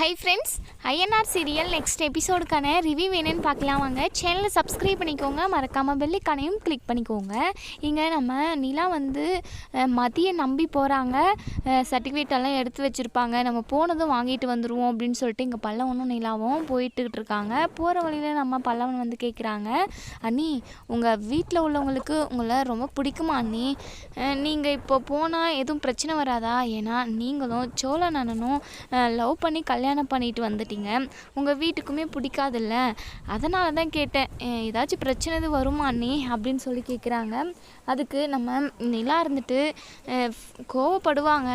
Hi friends INR serial next எபிசோடுக்கான review வேணும்னு பார்க்கலாம் வாங்க. சேனலை சப்ஸ்கிரைப் பண்ணிக்கோங்க. மறக்காமல் பெல்லைக்கானையும் கிளிக் பண்ணிக்கோங்க. இங்கே நம்ம நிலா வந்து அஹ், மதியை நம்பி போகிறாங்க சர்டிஃபிகேட் எல்லாம் எடுத்து வச்சுருப்பாங்க. நம்ம போனதும் வாங்கிட்டு வந்துடுவோம் அப்படின்னு சொல்லிட்டு இங்கே பல்லவனும் நிலாவும் போயிட்டுக்கிட்டு இருக்காங்க. போகிற வழியில் நம்ம பல்லவன் வந்து கேட்குறாங்க அண்ணி உங்கள் வீட்டில் உள்ளவங்களுக்கு உங்களை ரொம்ப பிடிக்குமா அண்ணி? நீங்கள் இப்போ போனால் எதுவும் பிரச்சனை வராதா? ஏன்னா நீங்களும் சோழ அண்ணனும் லவ் பண்ணி கல்யாணம் கல்யாணம் பண்ணிட்டு வந்துட்டீங்க. உங்கள் வீட்டுக்குமே பிடிக்காதுல்ல? அதனால தான் கேட்டேன். ஏதாச்சும் பிரச்சனை எதுவும் வருமா அண்ணி? அப்படின்னு சொல்லி கேட்குறாங்க அதுக்கு நம்ம நிலா இருந்துட்டு கோவப்படுவாங்க.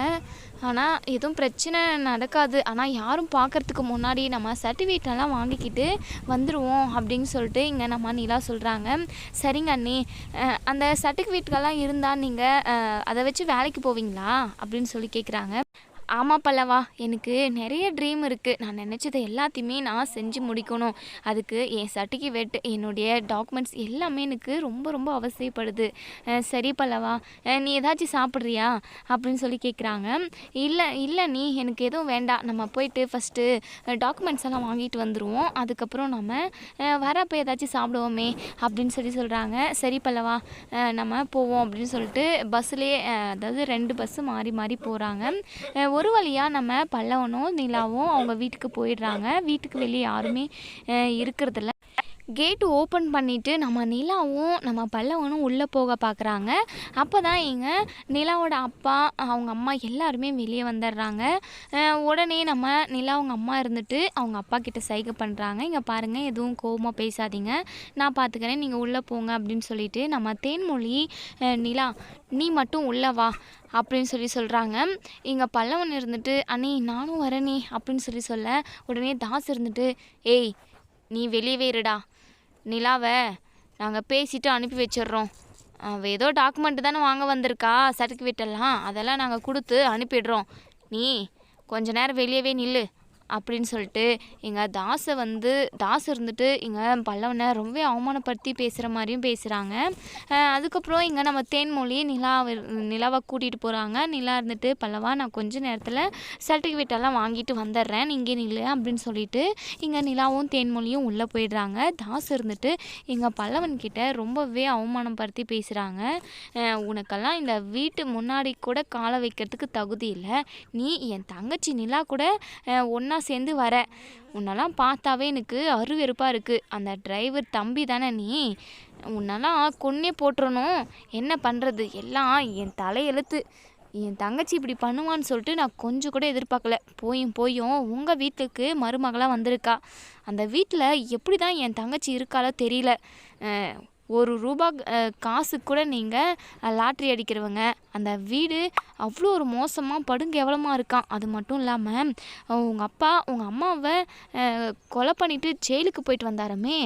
ஆனால் எதுவும் பிரச்சனை நடக்காது. ஆனால் யாரும் பார்க்கறதுக்கு முன்னாடி நம்ம சர்டிஃபிகேட்டெல்லாம் எல்லாம் வாங்கிக்கிட்டு வந்துடுவோம் அப்படின்னு சொல்லிட்டு இங்கே நம்ம நிலா சொல்கிறாங்க சரிங்க அண்ணி. அந்த சர்டிஃபிகேட்கெல்லாம் இருந்தால் நீங்கள் அதை வச்சு வேலைக்கு போவீங்களா? அப்படின்னு சொல்லி கேட்குறாங்க ஆமாம் பல்லவா எனக்கு நிறைய ட்ரீம் இருக்குது நான் நினச்சதை எல்லாத்தையுமே நான் செஞ்சு முடிக்கணும். அதுக்கு என் சர்டிஃபிகேட் என்னுடைய டாக்குமெண்ட்ஸ் எல்லாமே எனக்கு ரொம்ப ரொம்ப அவசியப்படுது. சரி பல்லவா நீ ஏதாச்சும் சாப்பிட்றியா? அப்படின்னு சொல்லி கேட்குறாங்க இல்லை இல்லை நீ எனக்கு எதுவும் வேண்டாம். நம்ம போயிட்டு ஃபஸ்ட்டு டாக்குமெண்ட்ஸ் எல்லாம் வாங்கிட்டு வந்துடுவோம் அதுக்கப்புறம் நம்ம வரப்போ ஏதாச்சும் சாப்பிடுவோமே அப்படின்னு சொல்லி சொல்கிறாங்க சரி பல்லவா நம்ம போவோம் அப்படின்னு சொல்லிட்டு பஸ்ஸுலேயே அதாவது ரெண்டு பஸ்ஸு மாறி மாறி போகிறாங்க ஒரு வழியாக நம்ம பல்லவனும் நிலாவும் அவங்க வீட்டுக்கு போயிடுறாங்க. வீட்டுக்கு வெளியே யாருமே இருக்கிறதில்ல. கேட்டு ஓப்பன் பண்ணிவிட்டு நம்ம நிலாவும் நம்ம பல்லவனும் உள்ளே போக பார்க்குறாங்க அப்போ தான் இங்கே நிலாவோட அப்பா அவங்க அம்மா எல்லாருமே வெளியே வந்துடுறாங்க. உடனே நம்ம நிலா அவங்க அம்மா இருந்துட்டு அவங்க அப்பா கிட்ட சைகை பண்ணுறாங்க இங்கே பாருங்கள் எதுவும் கோபமாக பேசாதீங்க. நான் பார்த்துக்கிறேன் நீங்கள் உள்ளே போங்க அப்படின்னு சொல்லிட்டு நம்ம தேன்மொழி நிலா நீ மட்டும் உள்ளே வா அப்படின்னு சொல்லி சொல்கிறாங்க இங்கே பல்லவன் இருந்துட்டு அண்ணே நானும் வரேனே அப்படின்னு சொல்லி சொல்ல உடனே தாஸ் இருந்துட்டு ஏய் நீ வெளியவே இருடா. நிலாவை நாங்கள் பேசிட்டு அனுப்பி வச்சிடுறோம். அவள் ஏதோ டாக்குமெண்ட் தானே வாங்க வந்திருக்கா சர்டிஃபிகேட் எல்லாம். அதெல்லாம் நாங்கள் கொடுத்து அனுப்பிடுறோம். நீ கொஞ்ச நேரம் வெளியவே நில்லு. அப்படின்னு சொல்லிட்டு எங்கள் தாஸை வந்து தாஸ் இருந்துட்டு இங்கே பல்லவனை ரொம்ப அவமானப்படுத்தி பேசுகிற மாதிரியும் பேசுகிறாங்க அதுக்கப்புறம் இங்கே நம்ம தேன்மொழி நிலா நிலாவை கூட்டிகிட்டு போகிறாங்க நிலா இருந்துட்டு பல்லவா நான் கொஞ்ச நேரத்தில் சர்டிஃபிகேட் எல்லாம் வாங்கிட்டு வந்துடுறேன். இங்கே நில்லு அப்படின்னு சொல்லிட்டு இங்கே நிலாவும் தேன்மொழியும் உள்ளே போயிடுறாங்க. தாஸ் இருந்துட்டு எங்கள் பல்லவன் கிட்டே ரொம்பவே அவமானப்படுத்தி பேசுகிறாங்க உனக்கெல்லாம் இந்த வீட்டு முன்னாடி கூட காலை வைக்கிறதுக்கு தகுதி இல்லை. நீ என் தங்கச்சி நிலா கூட ஒன்றா சேர்ந்து வர. உன்னெல்லாம் பார்த்தாவே எனக்கு அருவெருப்பாக இருக்குது அந்த டிரைவர் தம்பி தானே நீ? உன்னெல்லாம் கொன்னே போட்டுறணும். என்ன பண்ணுறது எல்லாம் என் தலையெழுத்து. என் தங்கச்சி இப்படி பண்ணுவான்னு சொல்லிட்டு நான் கொஞ்சம் கூட எதிர்பார்க்கல. போயும் போயும் உங்கள் வீட்டுக்கு மருமகளாக வந்திருக்கா. அந்த வீட்டில் எப்படி தான் என் தங்கச்சி இருக்காளோ தெரியல. ஒரு ரூபா காசு கூட நீங்கள் லாட்ரி அடிக்கிறவங்க அந்த வீடு அவ்வளோ ஒரு மோசமாக படுங்கெவலமாக இருக்கான் அது மட்டும் இல்லாமல் உங்கள் அப்பா உங்கள் அம்மாவை கொலை பண்ணிவிட்டு ஜெயிலுக்கு போயிட்டு வந்தாரமே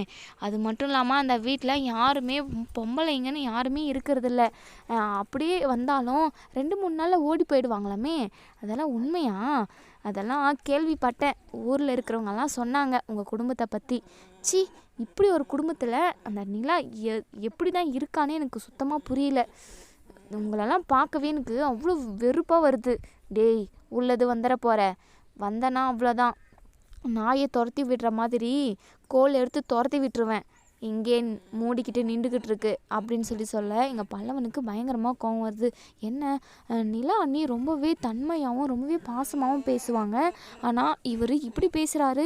அது மட்டும் இல்லாமல் அந்த வீட்டில் யாருமே பொம்பளைங்கன்னு யாருமே இருக்கிறதில்ல. அப்படியே வந்தாலும் ரெண்டு மூணு நாளில் ஓடி போயிடுவாங்களாமே அதெல்லாம் உண்மையா? அதெல்லாம் கேள்விப்பட்டேன். ஊரில் இருக்கிறவங்கெல்லாம் சொன்னாங்க உங்கள் குடும்பத்தை பற்றி சி இப்படி ஒரு குடும்பத்தில் அந்த நிலா எ எப்படி தான் இருக்கானே எனக்கு சுத்தமாக புரியல. உங்களெல்லாம் பார்க்கவே எனக்கு அவ்வளோ வெறுப்பாக வருது. டேய் உள்ளது வந்துட போகிற வந்தனா அவ்வளோதான் நாயை துரத்தி விடுற மாதிரி கோல் எடுத்து துரத்தி விட்டுருவேன். இங்கே மூடிக்கிட்டு நின்றுக்கிட்டு இருக்கு அப்படின்னு சொல்லி சொல்ல எங்கள் பல்லவனுக்கு பயங்கரமாக கோவம் வருது. என்ன? நிலா அண்ணி ரொம்பவே தன்மையாகவும் ரொம்பவே பாசமாகவும் பேசுவாங்க. ஆனால் இவர் இப்படி பேசுகிறாரு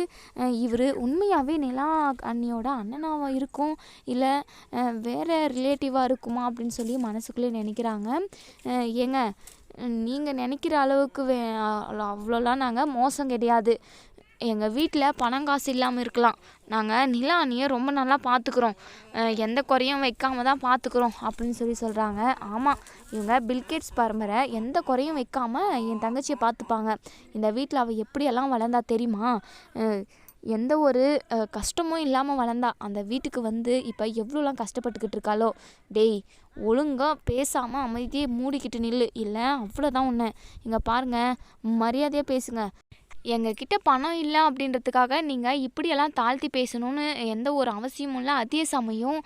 இவர் உண்மையாகவே நிலா அண்ணியோட அண்ணனாக இருக்கும்? இல்லை வேறு ரிலேட்டிவாக இருக்குமா? அப்படின்னு சொல்லி மனசுக்குள்ளே நினைக்கிறாங்க. ஏங்க நீங்கள் நினைக்கிற அளவுக்கு வே அவ்வளோலாம் நாங்கள் மோசம் கிடையாது. எங்கள் வீட்டில் பணம் காசு இல்லாமல் இருக்கலாம். நாங்கள் நிலா அண்ணியை ரொம்ப நல்லா பார்த்துக்குறோம் எந்த குறையும் வைக்காம தான் பார்த்துக்குறோம் அப்படின்னு சொல்லி சொல்கிறாங்க ஆமாம் இவங்க பில்கேட்ஸ் பரம்பரை எந்த குறையும் வைக்காமல் என் தங்கச்சியை பார்த்துப்பாங்க இந்த வீட்டில் அவள் எப்படியெல்லாம் வளர்ந்தா தெரியுமா? எந்த ஒரு கஷ்டமும் இல்லாமல் வளர்ந்தா அந்த வீட்டுக்கு வந்து இப்போ எவ்வளோலாம் கஷ்டப்பட்டுக்கிட்டு இருக்காளோ? டேய் ஒழுங்காக பேசாமல் அமைதியே மூடிக்கிட்டு நில்லு. இல்லை அவ்வளோதான் ஒன்று இங்கே பாருங்கள் மரியாதையாக பேசுங்க. எங்ககிட்ட பணம் இல்லை அப்படின்றதுக்காக நீங்கள் இப்படியெல்லாம் தாழ்த்தி பேசணும்னு எந்த ஒரு அவசியமும் இல்லை. அதே சமயம்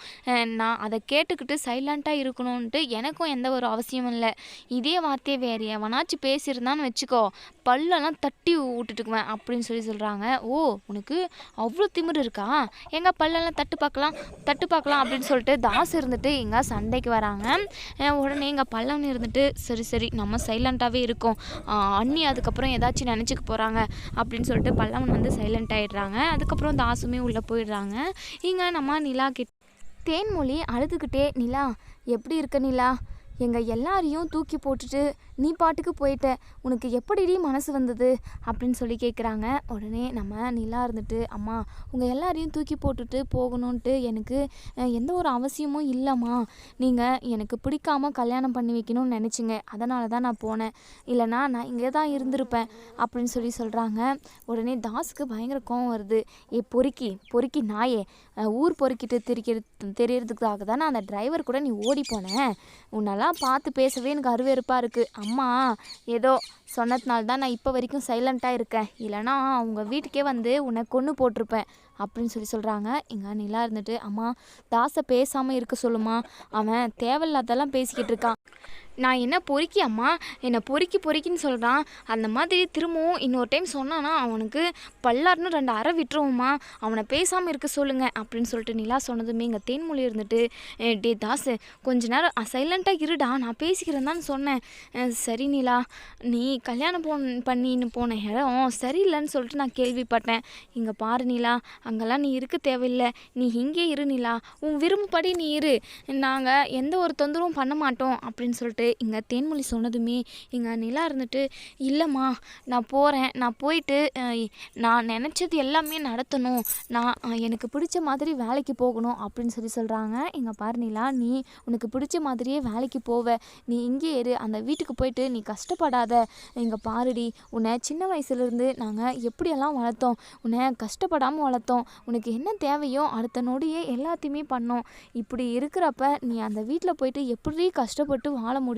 நான் அதை கேட்டுக்கிட்டு சைலண்ட்டாக இருக்கணும்ன்ட்டு எனக்கும் எந்த ஒரு அவசியமும் இல்லை. இதே வார்த்தையை வேறு எவனாச்சும் பேசியிருந்தான்னு வச்சுக்கோ பல்லெல்லாம் தட்டி விட்டுட்டுக்குவேன் அப்படின்னு சொல்லி சொல்கிறாங்க ஓ உனக்கு அவ்வளோ திமிரு இருக்கா? எங்கள் பல்லெல்லாம் தட்டு பார்க்கலாம் தட்டு பார்க்கலாம் அப்படின்னு சொல்லிட்டு தாஸ் இருந்துட்டு எங்க சண்டைக்கு வராங்க. உடனே எங்கள் பல்லவன் இருந்துட்டு சரி சரி நம்ம சைலண்ட்டாகவே இருக்கோம். அண்ணி அதுக்கப்புறம் ஏதாச்சும் நினச்சிக்க போகிறாங்க அப்படின்னு சொல்லிட்டு பல்லவன் வந்து சைலண்ட் ஆகிடுறாங்க அதுக்கப்புறம் தாசுமே உள்ளே போயிடுறாங்க. இங்கே நம்ம நிலா கிட்ட தேன்மொழி அழுதுகிட்டே நிலா எப்படி இருக்க நிலா? எங்கள் எல்லாரையும் தூக்கி போட்டுட்டு நீ பாட்டுக்கு போயிட்ட உனக்கு எப்படிடி மனசு வந்தது? அப்படின்னு சொல்லி கேட்குறாங்க உடனே நம்ம நிலா இருந்துட்டு அம்மா உங்கள் எல்லாரையும் தூக்கி போட்டுட்டு போகணுன்ட்டு எனக்கு எந்த ஒரு அவசியமும் இல்லைம்மா. நீங்கள் எனக்கு பிடிக்காம கல்யாணம் பண்ணி வைக்கணும்னு நினச்சிங்க. அதனால தான் நான் போனேன். இல்லைனா நான் இங்கே தான் இருந்திருப்பேன் அப்படின்னு சொல்லி சொல்கிறாங்க உடனே தாஸுக்கு பயங்கர கோவம் வருது. ஏ பொறுக்கி பொறுக்கி நாயே ஊர் பொறுக்கிட்டு திரிக்கிறது தெரியறதுக்காக தானே அந்த டிரைவர் கூட நீ ஓடி போனேன் உன்னால உன்னெல்லாம் பார்த்து பேசவே எனக்கு அருவெருப்பாக இருக்குது அம்மா ஏதோ சொன்னதுனால தான் நான் இப்போ வரைக்கும் சைலண்ட்டாக இருக்கேன். இல்லைனா அவங்க வீட்டுக்கே வந்து உன்னை கொன்று போட்டிருப்பேன் அப்படின்னு சொல்லி சொல்கிறாங்க எங்கள் நிலா இருந்துட்டு அம்மா தாசை பேசாமல் இருக்க சொல்லுமா? அவன் தேவையில்லாதெல்லாம் பேசிக்கிட்டு இருக்கான். நான் என்ன பொறுக்கி அம்மா? என்னை பொறுக்கி பொறுக்கின்னு சொல்கிறான் அந்த மாதிரி திரும்பவும் இன்னொரு டைம் சொன்னானா அவனுக்கு பல்லாருன்னு ரெண்டு அறை விட்டுருவோம்மா. அவனை பேசாமல் இருக்க சொல்லுங்கள் அப்படின்னு சொல்லிட்டு நிலா சொன்னதுமே எங்கள் தேன்மொழி இருந்துட்டு டே தாஸ் கொஞ்ச நேரம் சைலண்ட்டாக இருடா. நான் பேசிக்கிறேன் தான் சொன்னேன் சரி நிலா. நீ கல்யாணம் போன் பண்ணின்னு போன இடம் சரியில்லைன்னு சொல்லிட்டு நான் கேள்விப்பட்டேன். இங்கே பாரு நிலா அங்கெல்லாம் நீ இருக்க தேவையில்லை. நீ இங்கே இரு நிலா. உன் விரும்பப்படி நீ இரு. நாங்கள் எந்த ஒரு தொந்தரவும் பண்ண மாட்டோம். அப்படின்னு சொல்லிட்டு இங்கே தேன்மொழி சொன்னதுமே இங்கே நிலா இருந்துட்டு இல்லைம்மா நான் போகிறேன் நான் போயிட்டு நான் நினச்சது எல்லாமே நடத்தணும். நான் எனக்கு பிடிச்ச மாதிரி வேலைக்கு போகணும். அப்படின்னு சொல்லி சொல்கிறாங்க இங்கே பாரு நிலா நீ உனக்கு பிடிச்ச மாதிரியே வேலைக்கு போவ. நீ இங்கே இரு. அந்த வீட்டுக்கு போயிட்டு நீ கஷ்டப்படாத. இங்கே பாருடி உன்னை சின்ன வயசுலேருந்து நாங்கள் எப்படியெல்லாம் வளர்த்தோம். உன்னை கஷ்டப்படாமல் வளர்த்தோம். உனக்கு என்ன தேவையோ அடுத்த நொடியே எல்லாத்தையுமே பண்ணோம். இப்படி இருக்கிறப்ப நீ அந்த வீட்டில் போயிட்டு எப்படி கஷ்டப்பட்டு வாழ முடியும்?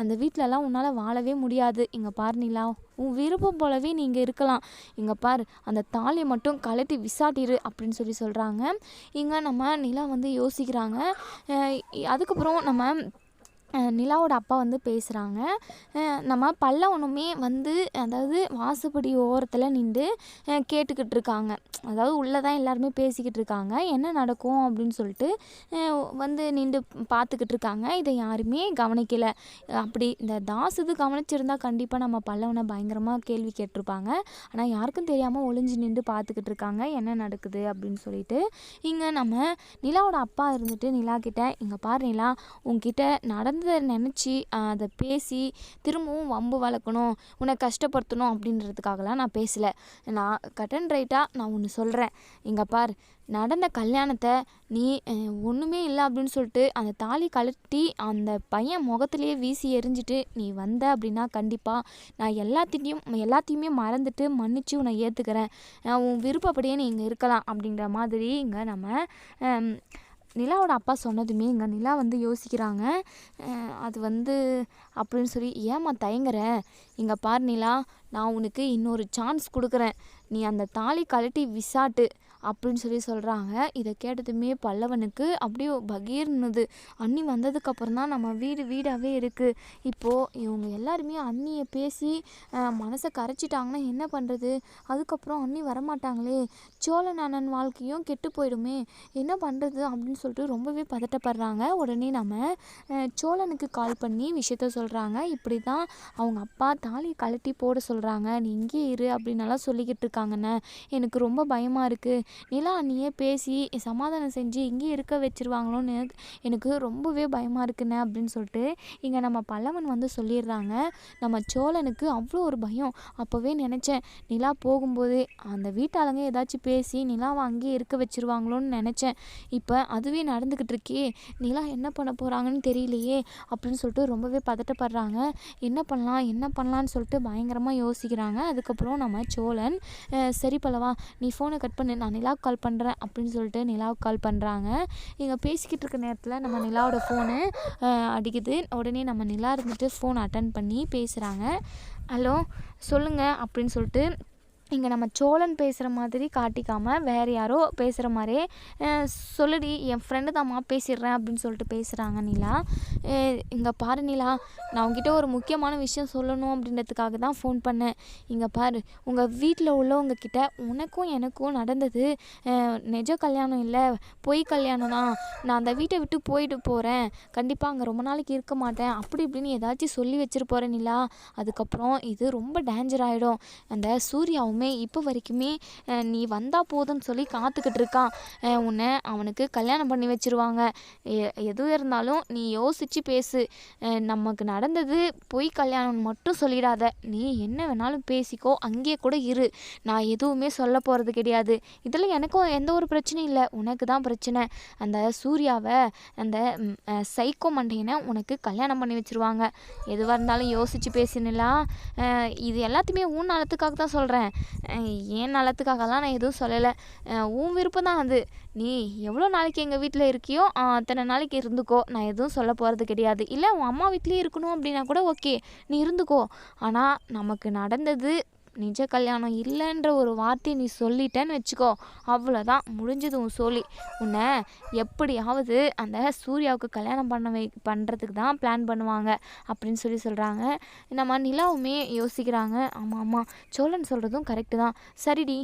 அந்த வீட்டிலலாம் உன்னால் வாழவே முடியாது. இங்கே பார் நிலா உன் விருப்பம் போலவே நீ இங்கே இருக்கலாம். இங்கே பார் அந்த தாலியை மட்டும் கழட்டி விசாட்டிரு அப்படின்னு சொல்லி சொல்கிறாங்க இங்கே நம்ம நிலா வந்து யோசிக்கிறாங்க. அதுக்கப்புறம் நம்ம நிலாவோட அப்பா வந்து பேசுகிறாங்க நம்ம பல்லவனுமே வந்து அதாவது வாசப்படி ஓரத்தில் நின்று கேட்டுக்கிட்டு இருக்காங்க. அதாவது உள்ளே தான் எல்லாருமே பேசிக்கிட்டு இருக்காங்க. என்ன நடக்கும் அப்படின்னு சொல்லிட்டு வந்து நின்று பார்த்துக்கிட்டு இருக்காங்க. இதை யாருமே கவனிக்கலை. அப்படி இந்த தாஸ் இது கவனிச்சிருந்தா கண்டிப்பாக நம்ம பல்லவனை பயங்கரமாக கேள்வி கேட்டிருப்பாங்க. ஆனால் யாருக்கும் தெரியாமல் ஒளிஞ்சு நின்று பார்த்துக்கிட்டு இருக்காங்க. என்ன நடக்குது அப்படின்னு சொல்லிட்டு இங்கே நம்ம நிலாவோட அப்பா இருந்துட்டு நிலா கிட்ட இங்கே பாரு நிலா உங்ககிட்ட நடந்து நடந்ததை நினச்சி அதை பேசி திரும்பவும் வம்பு வளர்க்கணும் உன்னை கஷ்டப்படுத்தணும் அப்படின்றதுக்காகலாம் நான் பேசலை. நான் கட் அண்ட் ரைட்டாக நான் ஒன்று சொல்கிறேன் இங்கே பார் நடந்த கல்யாணத்தை நீ ஒன்றுமே இல்லை அப்படின்னு சொல்லிட்டு அந்த தாலி கழட்டி அந்த பையன் முகத்திலேயே வீசி எரிஞ்சிட்டு நீ வந்த அப்படின்னா கண்டிப்பாக நான் எல்லாத்தையும் எல்லாத்தையுமே மறந்துட்டு மன்னிச்சு உன்னை ஏற்றுக்கிறேன் உன் விருப்பப்படியே நீ இங்கே இருக்கலாம் அப்படிங்கிற மாதிரி இங்கே நம்ம நிலாவோட அப்பா சொன்னதுமே இங்கே நிலா வந்து யோசிக்கிறாங்க. அது வந்து அப்படின்னு சொல்லி ஏம்மா தயங்குற? இங்கே பார் நிலா நான் உனக்கு இன்னொரு சான்ஸ் கொடுக்குறேன். நீ அந்த தாலி கழட்டி விசாட்டு. அப்படின்னு சொல்லி சொல்கிறாங்க இதை கேட்டதுமே பல்லவனுக்கு அப்படியே பகீர்னுது. அண்ணி வந்ததுக்கப்புறம் தான் நம்ம வீடு வீடாகவே இருக்குது இப்போது இவங்க எல்லாருமே அண்ணியை பேசி மனசை கரைச்சிட்டாங்கன்னா என்ன பண்ணுறது அதுக்கப்புறம் அண்ணி வரமாட்டாங்களே. சோழ அண்ணன் வாழ்க்கையும் கெட்டு போயிடுமே. என்ன பண்ணுறது அப்படின்னு சொல்லிட்டு ரொம்பவே பதட்டப்படுறாங்க. உடனே நம்ம சோழனுக்கு கால் பண்ணி விஷயத்த சொல்கிறாங்க இப்படி தான் அவங்க அப்பா தாலி கழட்டி போட சொல்கிறாங்க நீ இங்கே இரு அப்படின்னலாம் சொல்லிக்கிட்டு இருக்காங்கண்ணே. எனக்கு ரொம்ப பயமாக இருக்குது நிலா அண்ணியே பேசி சமாதானம் செஞ்சு இங்கேயே இருக்க வச்சிருவாங்களோன்னு எனக்கு ரொம்பவே பயமாக இருக்குண்ணே அப்படின்னு சொல்லிட்டு இங்கே நம்ம பல்லவன் வந்து சொல்லிடுறாங்க. நம்ம சோழனுக்கு அவ்வளோ ஒரு பயம். அப்போவே நினச்சேன் நிலா போகும்போது அந்த வீட்டாளங்க ஏதாச்சும் பேசி நிலாவை அங்கேயே இருக்க வச்சிருவாங்களோன்னு நினச்சேன். இப்போ அதுவே நடந்துக்கிட்டு இருக்கே. நிலா என்ன பண்ண போகிறாங்கன்னு தெரியலையே அப்படின்னு சொல்லிட்டு ரொம்பவே பதட்டப்படுறாங்க. என்ன பண்ணலாம் என்ன பண்ணலான்னு சொல்லிட்டு பயங்கரமாக யோசிக்கிறாங்க. அதுக்கப்புறம் நம்ம சோழன் சரி பல்லவா நீ ஃபோனை கட் பண்ணு. நான் நிலாவுக்கு கால் பண்ணுறேன் அப்படின்னு சொல்லிட்டு நிலாவுக்கு கால் பண்ணுறாங்க இங்கே பேசிக்கிட்டு இருக்க நேரத்தில் நம்ம நிலாவோட ஃபோனு அடிக்குது. உடனே நம்ம நிலா இருந்துட்டு ஃபோன் அட்டன் பண்ணி பேசுகிறாங்க ஹலோ சொல்லுங்கள் அப்படின்னு சொல்லிட்டு இங்கே நம்ம சோழன் பேசுகிற மாதிரி காட்டிக்காமல் வேறு யாரோ பேசுகிற மாதிரியே சொல்லுடி என் ஃப்ரெண்டு தாம்மா பேசிடுறேன் அப்படின்னு சொல்லிட்டு பேசுகிறாங்க நிலா. இங்கே பாரு நிலா நான் உங்ககிட்ட ஒரு முக்கியமான விஷயம் சொல்லணும் அப்படின்றதுக்காக தான் ஃபோன் பண்ணேன். இங்கே பாரு உங்கள் வீட்டில் உள்ளவங்க கிட்ட உனக்கும் எனக்கும் நடந்தது நிஜ கல்யாணம் இல்லை பொய் கல்யாணம் தான். நான் அந்த வீட்டை விட்டு போயிட்டு போகிறேன் கண்டிப்பாக அங்கே ரொம்ப நாளைக்கு இருக்க மாட்டேன். அப்படி இப்படின்னு ஏதாச்சும் சொல்லி வச்சிட்டு போகிறேன் நிலா. அதுக்கப்புறம் இது ரொம்ப டேஞ்சர் ஆகிடும் அந்த சூர்யாவுமே இப்போ வரைக்குமே நீ வந்தால் போதும்னு சொல்லி காத்துக்கிட்டு இருக்கான். உன்னை அவனுக்கு கல்யாணம் பண்ணி வச்சிருவாங்க. எ- எது இருந்தாலும் நீ யோசிச்சு பேசு. நமக்கு நடந்தது பொய் கல்யாணம்னு மட்டும் சொல்லிடாத. நீ என்ன வேணாலும் பேசிக்கோ அங்கேயே கூட இரு. நான் எதுவுமே சொல்ல போகிறது கிடையாது. இதில் எனக்கும் எந்த ஒரு பிரச்சனையும் இல்லை. உனக்கு தான் பிரச்சனை. அந்த சூர்யாவை அந்த சைக்கோ மண்டையனை உனக்கு கல்யாணம் பண்ணி வச்சிருவாங்க. எதுவாக இருந்தாலும் யோசிச்சு பேசினலாம் இது எல்லாத்தையுமே உன் நலத்துக்காக தான் சொல்கிறேன் என் நலத்துக்காகலாம் நான் எதுவும் சொல்லலை. உன் விருப்பம் தான் அது. நீ எவ்வளோ நாளைக்கு எங்கள் வீட்டில் இருக்கியோ அத்தனை நாளைக்கு இருந்துக்கோ. நான் எதுவும் சொல்ல போகிறது கிடையாது. இல்லை உன் அம்மா வீட்லேயே இருக்கணும் அப்படின்னா கூட ஓகே. நீ இருந்துக்கோ. ஆனால் நமக்கு நடந்தது நிஜ கல்யாணம் இல்லைன்ற ஒரு வார்த்தையை நீ சொல்லிட்டேன்னு வச்சுக்கோ. அவ்வளோதான் முடிஞ்சது உன் சொல்லி உன்னை எப்படியாவது அந்த சூர்யாவுக்கு கல்யாணம் பண்ண வை பண்ணுறதுக்கு தான் பிளான் பண்ணுவாங்க அப்படின்னு சொல்லி சொல்கிறாங்க நம்ம நிலாவுமே யோசிக்கிறாங்க. ஆமாம் ஆமாம் சோழன் சொல்கிறதும் கரெக்டு தான். சரிடி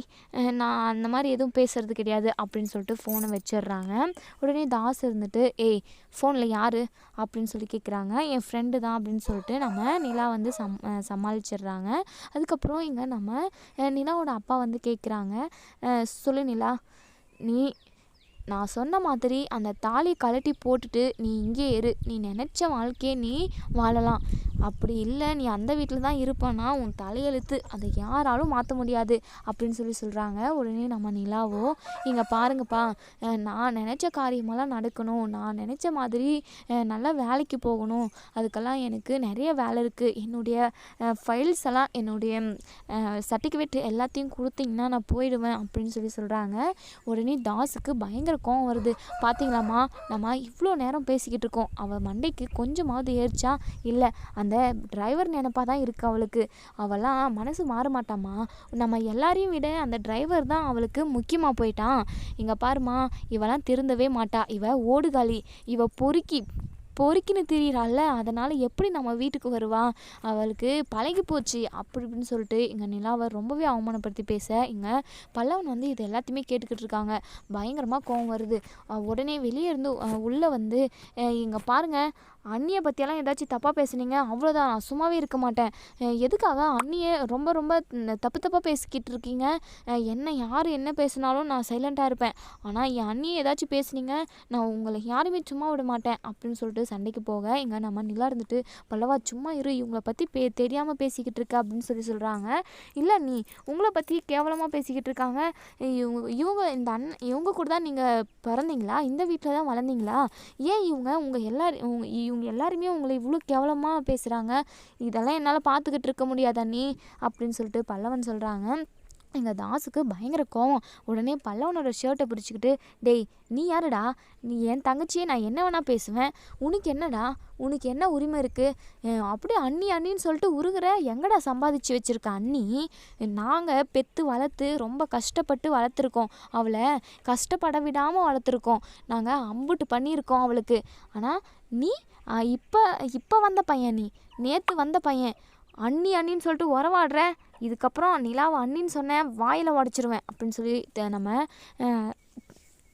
நான் அந்த மாதிரி எதுவும் பேசுறது கிடையாது அப்படின்னு சொல்லிட்டு ஃபோனை வச்சிடுறாங்க. உடனே தாஸ் இருந்துட்டு ஏய் ஃபோனில் யார்? அப்படின்னு சொல்லி கேட்குறாங்க என் ஃப்ரெண்டு தான். அப்படின்னு சொல்லிட்டு நம்ம நிலா வந்து சம் சமாளிச்சிடுறாங்க. அதுக்கப்புறம் இங்கே நம்ம நிலாவோட அப்பா வந்து கேட்குறாங்க சொல்லு நிலா நீ நான் சொன்ன மாதிரி அந்த தாலி கழட்டி போட்டுட்டு நீ இங்கே இரு. நீ நினச்ச வாழ்க்கையை நீ வாழலாம். அப்படி இல்லை நீ அந்த வீட்டில் தான் இருப்பேன்னா உன் தலையெழுத்து அதை யாராலும் மாற்ற முடியாது அப்படின்னு சொல்லி சொல்கிறாங்க உடனே நம்ம நிலாவோ இங்கே பாருங்கப்பா நான் நினச்ச காரியமெல்லாம் நடக்கணும். நான் நினச்ச மாதிரி நல்லா வேலைக்கு போகணும். அதுக்கெல்லாம் எனக்கு நிறைய வேலை இருக்குது என்னுடைய ஃபைல்ஸ் எல்லாம் என்னுடைய சர்டிஃபிகேட் எல்லாத்தையும் கொடுத்தீங்கன்னா நான் போயிடுவேன் அப்படின்னு சொல்லி சொல்கிறாங்க உடனே தாஸுக்கு பயங்கர கோவம் வருது. பார்த்தீங்களாம்மா நம்ம இவ்வளோ நேரம் பேசிக்கிட்டு இருக்கோம். அவள் மண்டைக்கு கொஞ்சமாவது ஏறிச்சா? இல்லை அந்த அந்த டிரைவர் நினப்பா தான் இருக்கு அவளுக்கு. அவளாம் மனசு மாற மாட்டாம்மா நம்ம எல்லாரையும் விட அந்த டிரைவர் தான் அவளுக்கு முக்கியமாக போயிட்டான். இங்கே பாருமா இவெல்லாம் திருந்தவே மாட்டா. இவ ஓடுகாலி. இவ பொறுக்கி பொறுக்கின்னு திரியிறாள்ல அதனால் எப்படி நம்ம வீட்டுக்கு வருவா? அவளுக்கு பழகி போச்சு அப்படி இப்படின்னு சொல்லிட்டு இங்கே நிலாவை ரொம்பவே அவமானப்படுத்தி பேச இங்கே பல்லவன் வந்து இது எல்லாத்தையுமே கேட்டுக்கிட்டு இருக்காங்க. பயங்கரமாக கோவம் வருது. உடனே வெளியே இருந்து உள்ளே வந்து இங்கே பாருங்கள் அண்ணியை பற்றியெல்லாம் ஏதாச்சும் தப்பாக பேசுனீங்க அவ்வளோதான் நான் சும்மாவே இருக்க மாட்டேன். எதுக்காக அண்ணியை ரொம்ப ரொம்ப தப்பு தப்பாக பேசிக்கிட்டு இருக்கீங்க? என்ன யார் என்ன பேசினாலும் நான் சைலண்ட்டாக இருப்பேன். ஆனால் என் அண்ணியை ஏதாச்சும் பேசுனீங்க நான் உங்களை யாருமே சும்மா விட மாட்டேன் அப்படின்னு சொல்லிட்டு சண்டைக்கு போக இங்கே நம்ம நிலா இருந்துட்டு பல்லவா சும்மா இரு இவங்கள பற்றி பே தெரியாமல் பேசிக்கிட்டு இருக்க? அப்படின்னு சொல்லி சொல்கிறாங்க இல்லை நீ உங்களை பற்றி கேவலமாக பேசிக்கிட்டு இருக்காங்க. இவங்க இவங்க இந்த அண்ணன் இவங்க கூட தான் நீங்கள் பிறந்தீங்களா? இந்த வீட்டில் தான் வளர்ந்தீங்களா? ஏன் இவங்க உங்கள் எல்லாரும் இவங்க எல்லாருமே உங்களை இவ்வளோ கேவலமாக பேசுகிறாங்க இதெல்லாம் என்னால் பார்த்துக்கிட்டு இருக்க முடியாதா நீ? அப்படின்னு சொல்லிட்டு பல்லவன் சொல்கிறாங்க எங்கள் தாஸுக்கு பயங்கர கோவம். உடனே பல்லவனோட ஷர்ட்டை பிடிச்சிக்கிட்டு டேய் நீ யாருடா? நீ என் தங்கச்சியே நான் என்ன வேணால் பேசுவேன்? உனக்கு என்னடா? உனக்கு என்ன உரிமை இருக்குது அப்படியே அண்ணி அண்ணின்னு சொல்லிட்டு உருகிற எங்கடா சம்பாதிச்சு வச்சுருக்க அண்ணி? நாங்கள் பெற்று வளர்த்து ரொம்ப கஷ்டப்பட்டு வளர்த்துருக்கோம். அவளை கஷ்டப்பட விடாமல் வளர்த்துருக்கோம். நாங்கள் அம்புட்டு பண்ணியிருக்கோம் அவளுக்கு. ஆனால் நீ இப்போ இப்போ வந்த பையன் நீ. நேற்று வந்த பையன். அண்ணி அண்ணின்னு சொல்லிட்டு உறவாடுற. இதுக்கப்புறம் நிலாவை அண்ணின்னு சொன்னேன் வாயில் உடச்சிருவேன் அப்படின்னு சொல்லி த- நம்ம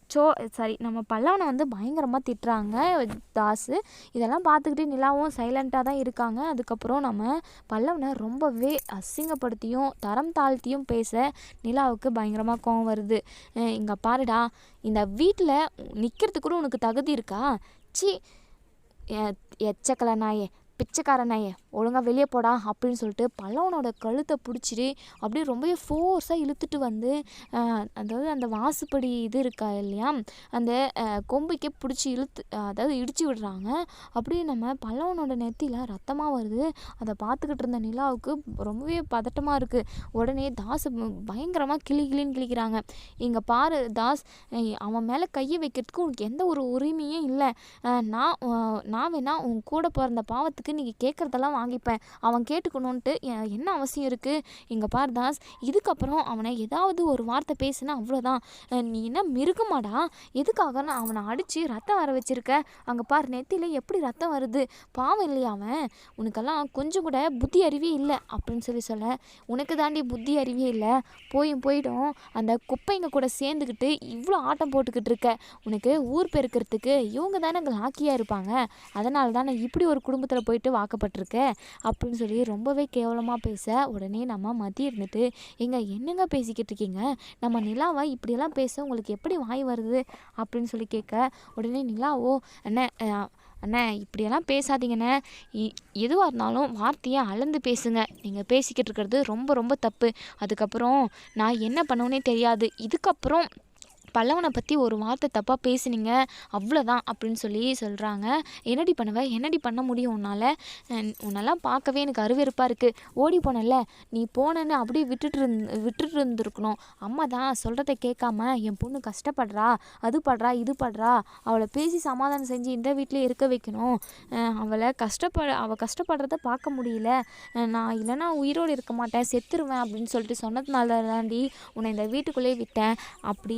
சோ சாரி நம்ம பல்லவனை வந்து பயங்கரமாக திட்டுறாங்க தாஸு இதெல்லாம் பார்த்துக்கிட்டு நிலாவும் சைலண்ட்டாக தான் இருக்காங்க. அதுக்கப்புறம் நம்ம பல்லவனை ரொம்பவே அசிங்கப்படுத்தியும் தரம் தாழ்த்தியும் பேச நிலாவுக்கு பயங்கரமாக கோவம் வருது. இங்கே பாருடா இந்த வீட்டில் நிற்கிறதுக்கு கூட உனக்கு தகுதி இருக்கா? சி எச்சக்கலை நாயே பிச்சைக்காரனே ஒழுங்காக வெளியே போடா அப்படின்னு சொல்லிட்டு பல்லவனோட கழுத்தை பிடிச்சிட்டு அப்படியே ரொம்பவே ஃபோர்ஸாக இழுத்துட்டு வந்து அதாவது அந்த வாசுப்படி இது இருக்கா இல்லையா அந்த அஹ், கொம்புக்கே பிடிச்சி இழுத்து அதாவது இடிச்சு விடுறாங்க. அப்படியே நம்ம பல்லவனோட நெத்தியில் ரத்தமாக வருது. அதை பார்த்துக்கிட்டு இருந்த நிலாவுக்கு ரொம்பவே பதட்டமாக இருக்குது உடனே தாஸ் பயங்கரமாக கிளி கிளின்னு கிளிக்கிறாங்க. இங்கே பாரு தாஸ் அவன் மேலே கையை வைக்கிறதுக்கு உனக்கு எந்த ஒரு உரிமையும் இல்லை. நான் நான் வேணா உன் கூட பிறந்த பாவத்துக்கு இருக்கு நீங்கள் கேட்குறதெல்லாம் வாங்கிப்பேன். அவன் கேட்டுக்கணுன்ட்டு என்ன அவசியம் இருக்குது இங்கே பார் தாஸ் இதுக்கப்புறம் அவனை ஏதாவது ஒரு வார்த்தை பேசுனா அவ்வளோதான் நீ என்ன மிருகமாடா? எதுக்காக நான் அவனை அடித்து ரத்தம் வர வச்சுருக்க? அங்கே பார் நெத்தியில் எப்படி ரத்தம் வருது? பாவம் இல்லையா அவன்? உனக்கெல்லாம் கொஞ்சம் கூட புத்தி அறிவே இல்லை அப்படின்னு சொல்லி சொல்ல. உனக்கு தாண்டி புத்தி அறிவே இல்லை. போயும் போயிடும். அந்த குப்பைங்க கூட சேர்ந்துக்கிட்டு இவ்வளோ ஆட்டம் போட்டுக்கிட்டு இருக்க. உனக்கு ஊர் பெருக்கிறதுக்கு இவங்க தானே லாக்கியாக இருப்பாங்க. அதனால தானே இப்படி ஒரு குடும்பத்தில் போய் போயிட்டு வாக்கப்பட்டிருக்க அப்படின்னு சொல்லி ரொம்பவே கேவலமாக பேச உடனே நம்ம மதி இருந்துட்டு எங்க என்னங்க பேசிக்கிட்டு இருக்கீங்க? நம்ம நிலாவை இப்படியெல்லாம் பேச உங்களுக்கு எப்படி வாய் வருது? அப்படின்னு சொல்லி கேட்க உடனே நிலாவோ அண்ணே அண்ணே இப்படியெல்லாம் பேசாதீங்கண்ணே. எதுவாக இருந்தாலும் வார்த்தையை அளந்து பேசுங்க. நீங்கள் பேசிக்கிட்டு இருக்கிறது ரொம்ப ரொம்ப தப்பு. அதுக்கப்புறம் நான் என்ன பண்ணுவேனே தெரியாது. இதுக்கப்புறம் பல்லவனை பற்றி ஒரு வார்த்தை தப்பாக பேசுனீங்க அவ்வளோதான் அப்படின்னு சொல்லி சொல்கிறாங்க என்னடி பண்ணுவ? என்னடி பண்ண முடியும் உன்னால்? உன்னெல்லாம் பார்க்கவே எனக்கு அருவெருப்பாக இருக்குது ஓடி போனல நீ போனேன்னு அப்படியே விட்டுட்டு இருந் விட்டுட்டு இருந்திருக்கணும். அம்மா தான் சொல்கிறத கேட்காம என் பொண்ணு கஷ்டப்படுறா அது படுறா இது படுறா அவளை பேசி சமாதானம் செஞ்சு இந்த வீட்டிலே இருக்க வைக்கணும். அவளை கஷ்டப்பட அவள் கஷ்டப்படுறத பார்க்க முடியல. நான் இல்லைன்னா உயிரோடு இருக்க மாட்டேன் செத்துருவேன் அப்படின்னு சொல்லிட்டு சொன்னதுனால தாண்டி உன்னை இந்த வீட்டுக்குள்ளேயே விட்டேன். அப்படி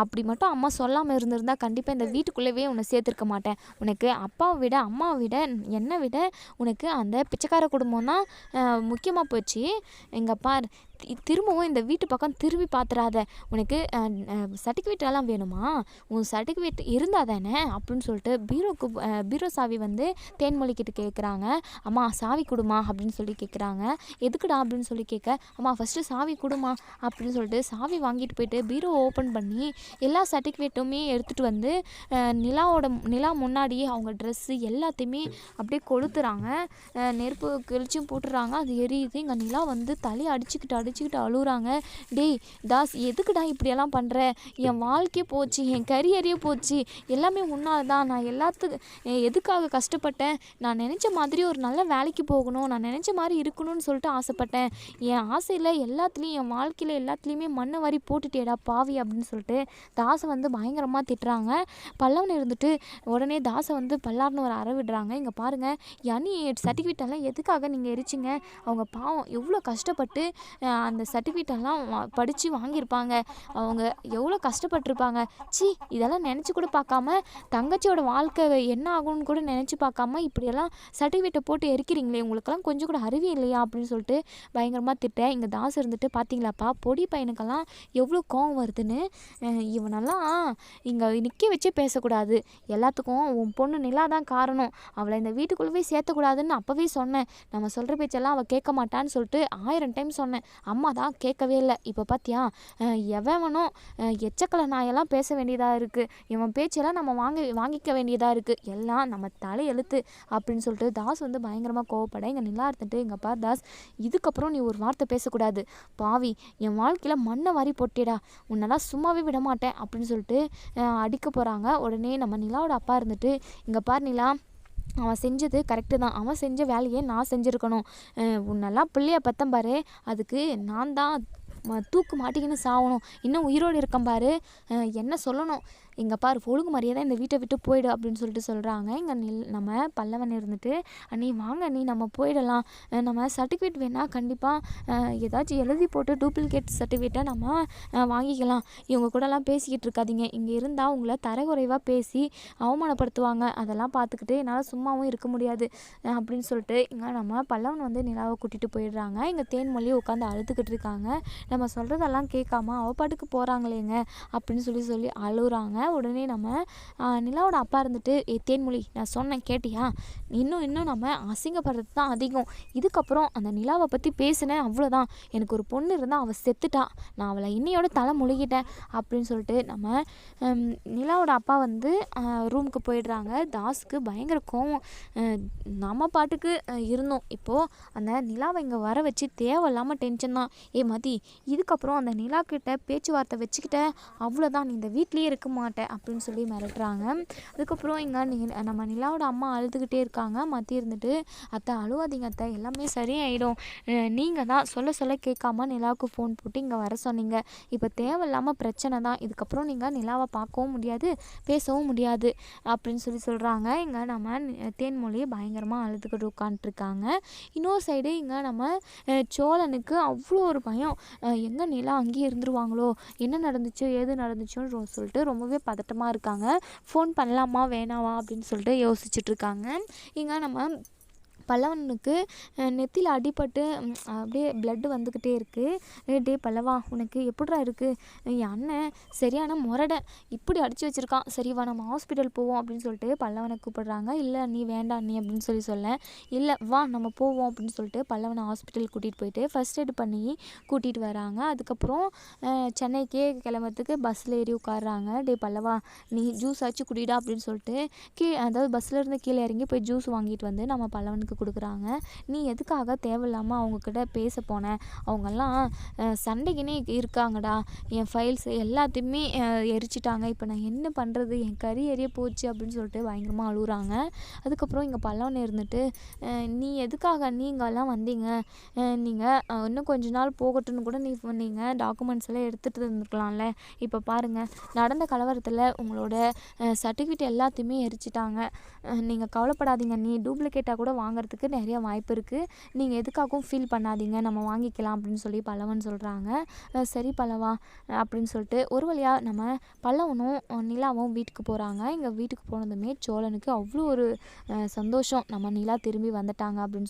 அப்படி மட்டும் அம்மா சொல்லாமல் இருந்திருந்தா கண்டிப்பாக இந்த வீட்டுக்குள்ளேயே உன்னை சேர்த்துருக்க மாட்டேன். உனக்கு அப்பாவை விட அம்மாவை விட என்னை விட உனக்கு அந்த பிச்சைக்கார குடும்பம் தான் முக்கியமாக போச்சு. எங்கள் பார் திரும்பவும் இந்த வீட்டு பக்கம் திரும்பி பார்த்துறாத உனக்கு சர்டிஃபிகேட் எல்லாம் வேணுமா? உன் சர்டிஃபிகேட் இருந்தால் தானே? அப்படின்னு சொல்லிட்டு பீரோக்கு பீரோ சாவி வந்து தேன்மொழிக்கிட்ட கேட்குறாங்க அம்மா சாவி கொடுமா அப்படின்னு சொல்லி கேட்குறாங்க எதுக்குடா அப்படின்னு சொல்லி கேட்க அம்மா ஃபஸ்ட்டு சாவி கொடுமா அப்படின்னு சொல்லிட்டு சாவி வாங்கிட்டு போயிட்டு பீரோ ஓப்பன் பண்ணி எல்லா சர்டிஃபிகேட்டுமே எடுத்துகிட்டு வந்து நிலாவோட நிலா முன்னாடியே அவங்க ட்ரெஸ்ஸு எல்லாத்தையுமே அப்படியே கொளுத்துறாங்க. நெருப்பு கிழிச்சும் போட்டுறாங்க. அது எரியுது. இங்கே நிலா வந்து தலையை அடிச்சுக்கிட்டு அடிச்சுக்கிட்டு அழுகுறாங்க டேய் தாஸ் எதுக்குடா இப்படியெல்லாம் பண்ணுற என் வாழ்க்கையே போச்சு என் கரியரே போச்சு. எல்லாமே உன்னால் தான். நான் எல்லாத்துக்கு எதுக்காக கஷ்டப்பட்டேன்? நான் நினச்ச மாதிரி ஒரு நல்ல வேலைக்கு போகணும். நான் நினச்ச மாதிரி இருக்கணும்னு சொல்லிட்டு ஆசைப்பட்டேன். என் ஆசையில் எல்லாத்துலேயும் என் வாழ்க்கையில் எல்லாத்துலேயுமே மண்ணை வாரி போட்டுட்டேடா பாவி அப்படின்னு சொல்லிட்டு. தாசை வந்து பயங்கரமாக திட்டுறாங்க. பல்லவன் இருந்துட்டு உடனே தாசை வந்து பல்லார்னு ஒரு அற விடுறாங்க. இங்கே பாருங்கள் யனி சர்டிஃபிகேட்டெல்லாம் எதுக்காக நீங்கள் எரிச்சிங்க? அவங்க பாவம் எவ்வளோ கஷ்டப்பட்டு அந்த சர்டிஃபிகேட்டெல்லாம் படித்து வாங்கியிருப்பாங்க. அவங்க எவ்வளோ கஷ்டப்பட்டிருப்பாங்க. சி இதெல்லாம் நினச்சி கூட பார்க்காம தங்கச்சியோட வாழ்க்கை என்ன ஆகும்னு கூட நினச்சி பார்க்காம இப்படியெல்லாம் சர்டிஃபிகேட்டை போட்டு எரிக்கிறீங்களே உங்களுக்கெல்லாம் கொஞ்சம் கூட அறிவு இல்லையா? அப்படின்னு சொல்லிட்டு பயங்கரமாக திட்டேன் இங்கே தாஸ் இருந்துட்டு பார்த்தீங்களாப்பா பொடி பையனுக்கெல்லாம் எவ்வளோ கோவம் வருதுன்னு. இவனெல்லாம் இங்கே நிற்க வச்சே பேசக்கூடாது. எல்லாத்துக்கும் உன் பொண்ணு நிலா தான் காரணம். அவளை இந்த வீட்டுக்குள்ளே போய் சேர்த்தக்கூடாதுன்னு அப்போவே சொன்னேன். நம்ம சொல்கிற பேச்செல்லாம் அவள் கேட்க மாட்டான்னு சொல்லிட்டு ஆயிரம் டைம் சொன்னேன். அம்மா தான் கேட்கவே இல்லை. இப்போ பார்த்தியா எவனும் எவனோ எச்சக்கலை நாயெல்லாம் பேச வேண்டியதாக இருக்குது இவன் பேச்செல்லாம் நம்ம வாங்கி வாங்கிக்க வேண்டியதாக இருக்குது எல்லாம் நம்ம தலையெழுத்து அப்படின்னு சொல்லிட்டு தாஸ் வந்து பயங்கரமாக கோவப்பட இங்கே நிலா இருந்துட்டு இங்கே பார் தாஸ். இதுக்கப்புறம் நீ ஒரு வார்த்தை பேசக்கூடாது. பாவி என் வாழ்க்கையில் மண்ணை வாரி போட்டேடா. உன்னெல்லாம் சும்மாவே விட மாட்டேன் அப்படின்னு சொல்லிட்டு அடிக்க போகிறாங்க உடனே நம்ம நிலாவோட அப்பா இருந்துட்டு இங்கே பார் நிலா அவன் செஞ்சது கரெக்டு தான். அவன் செஞ்ச வேலையை நான் செஞ்சுருக்கணும். உன்னெல்லாம் பிள்ளைய பத்தம் பாரு. அதுக்கு நான் தான் தூக்கு மாட்டிக்கின்னு சாகணும் இன்னும் உயிரோடு இருக்கேன் பாரு. என்ன சொல்லணும்? இங்கே பாரு ஒழுங்கு மரியாதை இந்த வீட்டை விட்டு போயிடு அப்படின்னு சொல்லிட்டு சொல்கிறாங்க இங்கே நில் நம்ம பல்லவன் இருந்துட்டு அண்ணி வாங்க நீ நம்ம போயிடலாம். நம்ம சர்டிஃபிகேட் வேணால் கண்டிப்பாக ஏதாச்சும் எழுதி போட்டு டூப்ளிகேட் சர்டிஃபிகேட்டை நம்ம வாங்கிக்கலாம். இவங்க கூடலாம் பேசிக்கிட்டு இருக்காதீங்க. இங்கே இருந்தால் உங்களை தரக்குறைவாக பேசி அவமானப்படுத்துவாங்க. அதெல்லாம் பார்த்துக்கிட்டு என்னால் சும்மாவும் இருக்க முடியாது அப்படின்னு சொல்லிட்டு இங்கே நம்ம பல்லவன் வந்து நிலாவை கூட்டிகிட்டு போயிடுறாங்க. இங்கே தேன்மொழி உட்காந்து அழுதுகிட்டு இருக்காங்க. நம்ம சொல்கிறதெல்லாம் கேட்காம அவ பாட்டுக்கு போகிறாங்களேங்க அப்படின்னு சொல்லி சொல்லி அழுகுறாங்க. உடனே நம்ம நிலாவோட அப்பா இருந்துட்டு ஏ தேன்மொழி நான் சொன்னேன் கேட்டியா? இன்னும் இன்னும் நம்ம அசிங்கப்படுறது தான் அதிகம். இதுக்கப்புறம் அந்த நிலாவை பற்றி பேசினேன் அவ்வளோதான் எனக்கு ஒரு பொண்ணு இருந்தால் அவள் செத்துட்டா. நான் அவளை இன்னையோட தலை முழுகிட்டேன் அப்படின்னு சொல்லிட்டு நம்ம நிலாவோட அப்பா வந்து ரூமுக்கு போயிடுறாங்க. தாஸுக்கு பயங்கர கோவம். நம்ம பாட்டுக்கு இருந்தோம். இப்போது அந்த நிலாவை இங்கே வர வச்சு தேவையில்லாமல் டென்ஷன் தான். ஏ மதி இதுக்கப்புறம் அந்த நிலா கிட்ட பேச்சுவார்த்தை வச்சுக்கிட்ட அவ்வளோதான் நீ இந்த வீட்லேயே இருக்குமா மாட்டேன் அப்படின்னு சொல்லி மிரட்டுறாங்க. அதுக்கப்புறம் இங்கே நீ நம்ம நிலாவோட அம்மா அழுதுகிட்டே இருக்காங்க. மத்தி இருந்துட்டு அத்தை அழுவாதீங்க அத்தை. எல்லாமே சரியாயிடும். நீங்கள் தான் சொல்ல சொல்ல கேட்காம நிலாவுக்கு ஃபோன் போட்டு இங்கே வர சொன்னீங்க. இப்போ தேவையில்லாமல் பிரச்சனை தான். இதுக்கப்புறம் நீங்கள் நிலாவை பார்க்கவும் முடியாது பேசவும் முடியாது அப்படின்னு சொல்லி சொல்கிறாங்க இங்கே நம்ம தேன்மொழியை பயங்கரமாக அழுதுகிட்டு உட்காந்துட்ருக்காங்க இன்னொரு சைடு இங்கே நம்ம சோழனுக்கு அவ்வளோ ஒரு பயம். எங்கே நிலா அங்கேயே இருந்துருவாங்களோ? என்ன நடந்துச்சோ? ஏது நடந்துச்சோன்னு சொல்லிட்டு ரொம்பவே பதட்டமாக இருக்காங்க. ஃபோன் பண்ணலாமா? வேணாமா? அப்படின்னு சொல்லிட்டு யோசிச்சுட்ருக்காங்க இங்கே நம்ம பல்லவனுக்கு நெத்தியில் அடிபட்டு அப்படியே ப்ளட்டு வந்துக்கிட்டே இருக்குது டே பல்லவா உனக்கு எப்படிடா இருக்குது என் அண்ணன் சரியான முரடை. இப்படி அடித்து வச்சுருக்கான். சரி வா நம்ம ஹாஸ்பிட்டல் போவோம் அப்படின்னு சொல்லிட்டு பல்லவனை கூப்பிடுறாங்க. இல்லை நீ வேண்டாம் நீ அப்படின்னு சொல்லி சொல்ல. இல்லை வா நம்ம போவோம் அப்படின்னு சொல்லிட்டு பல்லவனை ஹாஸ்பிட்டல் கூட்டிகிட்டு போயிட்டு ஃபர்ஸ்ட் எய்ட் பண்ணி கூட்டிகிட்டு வராங்க. அதுக்கப்புறம் சென்னைக்கே கிளம்புறதுக்கு பஸ்ஸில் ஏறி உட்காடுறாங்க டே பல்லவா நீ ஜூஸ் ஆச்சு குடிடா அப்படின்னு சொல்லிட்டு கீழே அதாவது பஸ்ஸில் இருந்து கீழே இறங்கி போய் ஜூஸ் வாங்கிட்டு வந்து நம்ம பல்லவனுக்கு கொடுக்குறாங்க. நீ எதுக்காக தேவையில்லாமல் அவங்கக்கிட்ட பேச போன? அவங்கெல்லாம் சண்டைக்குன்னே இருக்காங்கடா. என் ஃபைல்ஸ் எல்லாத்தையுமே எரிச்சிட்டாங்க. இப்போ நான் என்ன பண்ணுறது என் கரியரே போச்சு அப்படின்னு சொல்லிட்டு பயங்கரமாக அழுகுறாங்க. அதுக்கப்புறம் இங்கே பல்லவன் இருந்துட்டு நீ எதுக்காக நீங்கள்லாம் வந்தீங்க? நீங்கள் இன்னும் கொஞ்ச நாள் போகட்டும்னு கூட நீ நீங்கள் டாக்குமெண்ட்ஸ் எல்லாம் எடுத்துகிட்டு இருந்திருக்கலாம்ல. இப்போ பாருங்கள் நடந்த கலவரத்தில் உங்களோட சர்டிஃபிகேட் எல்லாத்தையுமே எரிச்சிட்டாங்க. நீங்கள் கவலைப்படாதீங்க. நீ டூப்ளிகேட்டாக கூட வாங்குறது வாங்குறதுக்கு நிறைய வாய்ப்பு இருக்குது நீங்கள் எதுக்காகவும் ஃபீல் பண்ணாதீங்க. நம்ம வாங்கிக்கலாம் அப்படின்னு சொல்லி பல்லவன் சொல்கிறாங்க சரி பல்லவா அப்படின்னு சொல்லிட்டு ஒரு வழியாக நம்ம பல்லவனும் நிலாவும் வீட்டுக்கு போகிறாங்க இங்கே வீட்டுக்கு போனதுமே சோழனுக்கு அவ்வளோ ஒரு சந்தோஷம். நம்ம நிலா திரும்பி வந்துட்டாங்க அப்படின்னு